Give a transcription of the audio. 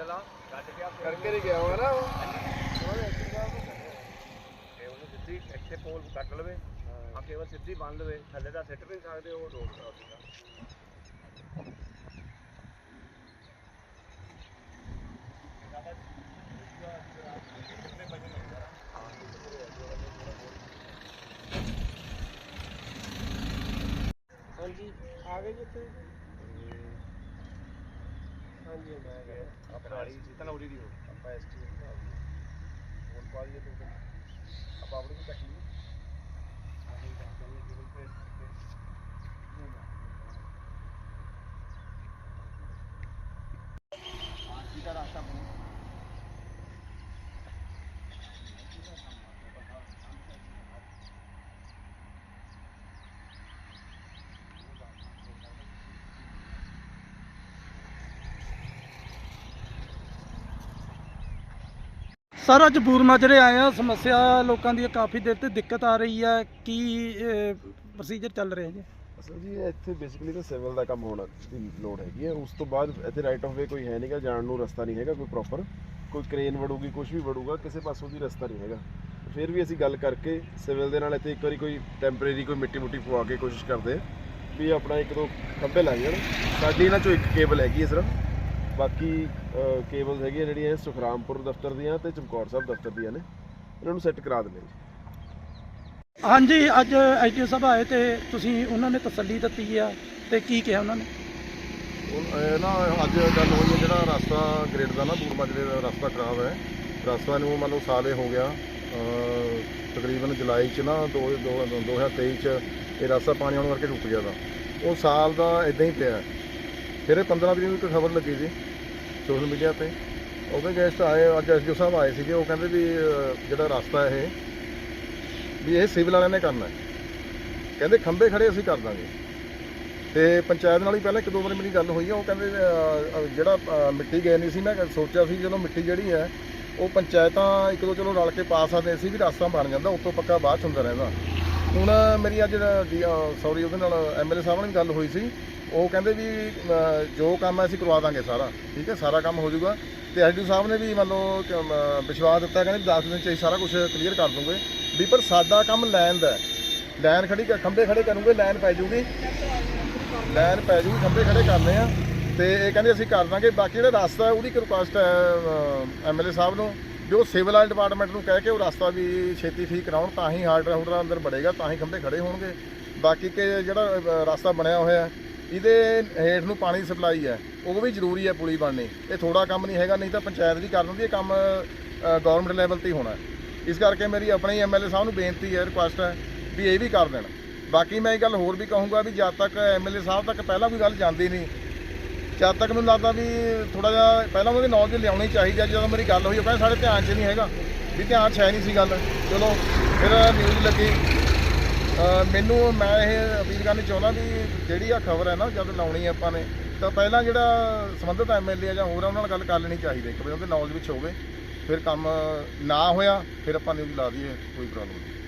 ਕੱਢ ਲਾ ਕੱਢ ਕੇ ਆ ਕਰਕੇ ਨਹੀਂ ਗਿਆ ਹੋਇਆ ਨਾ ਉਹ। ਤੇ ਉਹਨੂੰ ਸਿੱਧੀ ਇੱਥੇ ਪੋਲ ਕੱਟ ਲਵੇ ਆ ਕੇਵਲ ਸਿੱਧੀ ਬੰਨ ਲਵੇ ਥੱਲੇ ਦਾ ਸਿੱਟ ਵੀ ਨਹੀਂ ਸਕਦੇ ਉਹ ਰੋਡ ਸੀਗਾ। ਹਾਂਜੀ ਆ ਗਏ ਜੀ ਇੱਥੇ। ਹਾਂਜੀ ਮੈਂ ਆ ਗਿਆ ਆ ਪਰਾਲੀ ਸੀ ਤਾਂ ਉਰੀ ਦੀ ਹੋ ਆਪਾਂ ਐਸਟੀ ਹੁਣ ਪਾ ਲਈਏ ਤੂੰ ਆਪਾਂ ਆਪਣੀ ਵੀ ਕੱਟ ਲਈਏ सीधा रास्ता बनो ਸਰ, ਅੱਜ ਬੂਰਮਾਜਰੇ ਆਏ ਆ, ਸਮੱਸਿਆ ਲੋਕਾਂ ਦੀ ਕਾਫੀ ਦੇਰ ਤੇ ਦਿੱਕਤ ਆ ਰਹੀ ਹੈ ਕੀ ਪ੍ਰੋਸੀਜਰ ਚੱਲ ਰਿਹਾ ਜੀ? ਅਸਲ ਜੀ ਇੱਥੇ ਬੇਸਿਕਲੀ ਤਾਂ ਸਿਵਲ ਦਾ ਕੰਮ ਹੋਣਾ ਦੀ ਲੋੜ ਹੈਗੀ ਹੈ ਉਸ ਤੋਂ ਬਾਅਦ ਇੱਥੇ ਰਾਈਟ ਆਫ ਵੇ ਕੋਈ ਹੈ ਨਹੀਂਗਾ ਜਾਣ ਨੂੰ ਰਸਤਾ ਨਹੀਂ ਹੈਗਾ, ਕੋਈ ਪ੍ਰੋਪਰ ਕੋਈ ਕ੍ਰੇਨ ਵੜੂਗੀ ਕੁਝ ਵੀ ਵੜੂਗਾ, ਕਿਸੇ ਪਾਸੋਂ ਦੀ ਰਸਤਾ ਨਹੀਂ ਹੈਗਾ। ਫਿਰ ਵੀ ਅਸੀਂ ਗੱਲ ਕਰਕੇ ਸਿਵਲ ਦੇ ਨਾਲ ਇੱਥੇ ਇੱਕ ਵਾਰੀ ਕੋਈ ਟੈਂਪਰੇਰੀ ਕੋਈ ਮਿੱਟੀ ਮੁੱਟੀ ਪਵਾ ਕੇ ਕੋਸ਼ਿਸ਼ ਕਰਦੇ ਵੀ ਆਪਣਾ ਇੱਕ ਦੋ ਖੰਭੇ ਲੱਗ ਜਾਣ। ਸਾਡੀ ਇਹਨਾਂ ਚੋਂ ਇੱਕ ਕੇਬਲ ਹੈਗੀ ਹੈ ਸਿਰਫ। ਬਾਕੀ ਕੇਬਲਸ ਹੈਗੀਆਂ ਜਿਹੜੀਆਂ ਸੁਖਰਾਮਪੁਰ ਦਫ਼ਤਰ ਦੀਆਂ ਤੇ ਚਮਕੌਰ ਸਾਹਿਬ ਦਫ਼ਤਰ ਦੀਆਂ ਨੇ। ਇਹਨਾਂ ਨੂੰ ਸੈੱਟ ਕਰਾ ਦਿੰਦੇ ਜੀ। ਹਾਂਜੀ ਅੱਜ ਐਚਓ ਸਾਹਿਬ ਆਏ ਤੇ ਤੁਸੀਂ ਉਹਨਾਂ ਨੇ ਤਸੱਲੀ ਦਿੱਤੀ ਆ ਤੇ ਕੀ ਕਿਹਾ ਉਹਨਾਂ ਨੇ? ਉਹ ਨਾ ਅੱਜ ਗੱਲ ਹੋਈ ਹੈ ਜਿਹੜਾ ਰਸਤਾ ਗ੍ਰਿਡ ਦਾ ਨਾ ਬੂਰਮਾਜਰੇ ਦਾ ਰਸਤਾ ਖਰਾਬ ਹੈ। ਰਸਤਾ ਨੂੰ ਮੰਨ ਲਓ ਸਾਲੇ ਹੋ ਗਿਆ। ਤਕਰੀਬਨ ਜੁਲਾਈ ਚ ਨਾ ਦੋ ਦੋ- 2023 ਚ ਇਹ ਰਸਤਾ ਪਾਣੀ ਆਉਣ ਕਰਕੇ ਰੁਕ ਗਿਆ ਤਾ ਉਹ ਸਾਲ ਦਾ ਇਦਾਂ ਹੀ ਪਿਆ। ਫਿਰ ਇਹ 15 ਤਰੀਕ ਨੂੰ ਇੱਕ ਖਬਰ ਲੱਗੀ ਸੀ। ਸੋਸ਼ਲ ਮੀਡੀਆ ਤੇ। ਉਹਦੇ ਗੈਸਟ ਆਏ ਅੱਜ ਐਸਡੀਓ ਸਾਹਿਬ ਆਏ ਸੀਗੇ। ਉਹ ਕਹਿੰਦੇ ਵੀ ਅਹ, ਜਿਹੜਾ ਰਸਤਾ ਇਹ ਵੀ ਇਹ ਸਿਵਲ ਵਾਲਿਆਂ ਨੇ ਕਰਨਾ ਹੈ। ਕਹਿੰਦੇ ਖੰਭੇ ਖੜੇ ਅਸੀਂ ਕਰ ਦਾਂਗੇ। ਤੇ ਪੰਚਾਇਤ ਨਾਲ ਹੀ ਪਹਿਲਾਂ ਇੱਕ ਦੋ ਵਾਰੀ ਮੇਰੀ ਗੱਲ ਹੋਈ ਆ। ਉਹ ਕਹਿੰਦੇ ਅਹ, ਅਹ, ਜਿਹੜਾ ਅਹ, ਮਿੱਟੀ ਗਏ ਨਹੀਂ ਸੀ। ਨਾ ਸੋਚਿਆ ਸੀ ਜਦੋਂ ਮਿੱਟੀ ਜਿਹੜੀ ਹੈ ਉਹ ਪੰਚਾਇਤਾਂ ਇੱਕ ਦੋ ਚਲੋ ਰਲ ਕੇ ਪਾ ਸਕਦੇ ਸੀ ਵੀ ਰਸਤਾ ਬਣ ਜਾਂਦਾ ਉੱਤੋਂ ਪੱਕਾ ਬਾਅਦ 'ਚ ਹੁੰਦਾ ਰਹਿੰਦਾ। ਹੁਣ ਮੇਰੀ ਅੱਜ ਸੌਰੀ ਉਹਦੇ ਨਾਲ ਐਮਐਲਏ ਸਾਹਿਬ ਨਾਲ ਵੀ ਗੱਲ ਹੋਈ ਸੀ। ਉਹ ਕਹਿੰਦੇ ਵੀ ਅਹ, ਜੋ ਕੰਮ ਹੈ ਅਸੀਂ ਕਰਵਾ ਦਾਂਗੇ ਸਾਰਾ ਠੀਕ ਹੈ ਸਾਰਾ ਕੰਮ ਹੋ ਜਾਊਗਾ। ਤੇ ਐਸਡੀ ਸਾਹਿਬ ਨੇ ਵੀ ਮੰਨ ਲਓ ਕਿ, ਅਮ, ਵਿਸ਼ਵਾਸ ਦਿੱਤਾ ਕਹਿੰਦੇ 10 ਦਿਨ ਚ ਅਸੀਂ ਸਾਰਾ ਕੁਝ ਕਲੀਅਰ ਕਰ ਦੂੰਗੇ। ਵੀ ਪਰ ਸਾਡਾ ਕੰਮ ਲੈਣ ਦਾ ਹੈ। ਲਾਈਨ ਖੜੀ ਕਰ- ਖੰਭੇ ਖੜੇ ਕਰੂੰਗੇ ਲਾਈਨ ਪੈ ਜੂਗੀ। ਲਾਈਨ ਪੈ ਜੂਗੀ ਖੰਭੇ ਖੜੇ ਕਰਨੇ ਆ। ਤੇ ਇਹ ਕਹਿੰਦੇ ਅਸੀਂ ਕਰ ਦਾਂਗੇ। ਬਾਕੀ ਜਿਹੜਾ ਰਸਤਾ ਹੈ ਉਹਦੀ ਇੱਕ ਰਿਕੁਐਸਟ ਹੈ ਐਮਐਲਏ ਸਾਹਿਬ ਨੂੰ। ਵੀ ਉਹ ਸਿਵਲ ਵਾਲੇ ਡਿਪਾਰਟਮੈਂਟ ਨੂੰ ਕਹਿ ਕੇ ਉਹ ਰਸਤਾ ਵੀ ਛੇਤੀ ਠੀਕ ਕਰਾਉਣ ਤਾਂ ਹੀ ਹਾਰਡ ਰਾਊਂਡਰ ਅੰਦਰ ਬੜੇਗਾ ਤਾਂ ਹੀ ਖੰਭੇ ਖੜੇ ਹੋਣਗੇ। ਬਾਕੀ ਕਿ ਜਿਹੜਾ ਅ, ਰਸਤਾ ਬਣਿਆ ਹੋਇਆ ਹੈ, ਇਹਦੇ ਹੇਠ ਨੂੰ ਪਾਣੀ ਸਪਲਾਈ ਹੈ, ਉਹ ਵੀ ਜ਼ਰੂਰੀ ਹੈ ਪੁਲੀ ਬਣਨੀ। ਇਹ ਥੋੜਾ ਕੰਮ ਨਹੀਂ ਹੈਗਾ, ਨਹੀਂ ਤਾਂ ਪੰਚਾਇਤ ਦੀ ਕਰ ਦਿੰਦੀ ਇਹ ਕੰਮ ਗਵਰਨਮੈਂਟ ਲੈਵਲ ਤੇ ਹੀ ਹੋਣਾ ਇਸ ਕਰਕੇ ਮੇਰੀ ਆਪਣੀ ਐਮਐਲਏ ਸਾਹਿਬ ਨੂੰ ਬੇਨਤੀ ਹੈ ਰਿਕੁਐਸਟ ਹੈ ਵੀ ਇਹ ਵੀ ਕਰ ਦੇਣ। ਬਾਕੀ ਮੈਂ ਇਹ ਗੱਲ ਹੋਰ ਵੀ ਕਹੂੰਗਾ ਵੀ ਜਦ ਤੱਕ ਐਮਐਲਏ ਸਾਹਿਬ ਤੱਕ ਪਹਿਲਾਂ ਕੋਈ ਗੱਲ ਜਾਂਦੀ ਨਹੀਂ, ਜਦ ਤੱਕ ਮੈਨੂੰ ਲੱਗਦਾ ਵੀ ਥੋੜਾ ਜਿਹਾ ਪਹਿਲਾਂ ਉਹਦੇ ਨੌਲੇਜ ਲਿਆਉਣੀ ਚਾਹੀਦੀ ਹੈ, ਜਦੋਂ ਮੇਰੀ ਗੱਲ ਹੋਈ, ਉਹ ਕਹਿੰਦੇ ਸਾਡੇ ਧਿਆਨ 'ਚ ਨਹੀਂ ਹੈਗਾ, ਵੀ ਧਿਆਨ 'ਚ ਹੈ ਨਹੀਂ ਸੀ ਗੱਲ। ਚਲੋ, ਫਿਰ ਨਿਊਜ਼ ਲੱਗੀ। ਮੈਨੂੰ ਮੈਂ ਇਹ ਅਪੀਲ ਕਰਨੀ ਚਾਹੁੰਦਾ ਵੀ ਜਿਹੜੀ ਆ ਖਬਰ ਹੈ ਨਾ ਜਦ ਲਾਉਣੀ ਹੈ ਆਪਾਂ ਨੇ ਤਾਂ ਪਹਿਲਾਂ ਜਿਹੜਾ ਸੰਬੰਧਿਤ ਐਮਐਲਏ ਜਾਂ ਹੋਰ ਆ, ਉਹਨਾਂ ਨਾਲ ਗੱਲ ਕਰ ਲੈਣੀ ਚਾਹੀਦੀ ਹੈ ਕਿ ਵੀ ਉਹਦੇ ਨੌਲੇਜ ਵਿੱਚ ਹੋਵੇ ਫਿਰ ਕੰਮ ਨਾ ਹੋਇਆ ਫਿਰ ਆਪਾਂ ਨਿਊਜ਼ ਲਾ ਦਈਏ ਕੋਈ ਪ੍ਰੋਬਲਮ ਨਹੀਂ।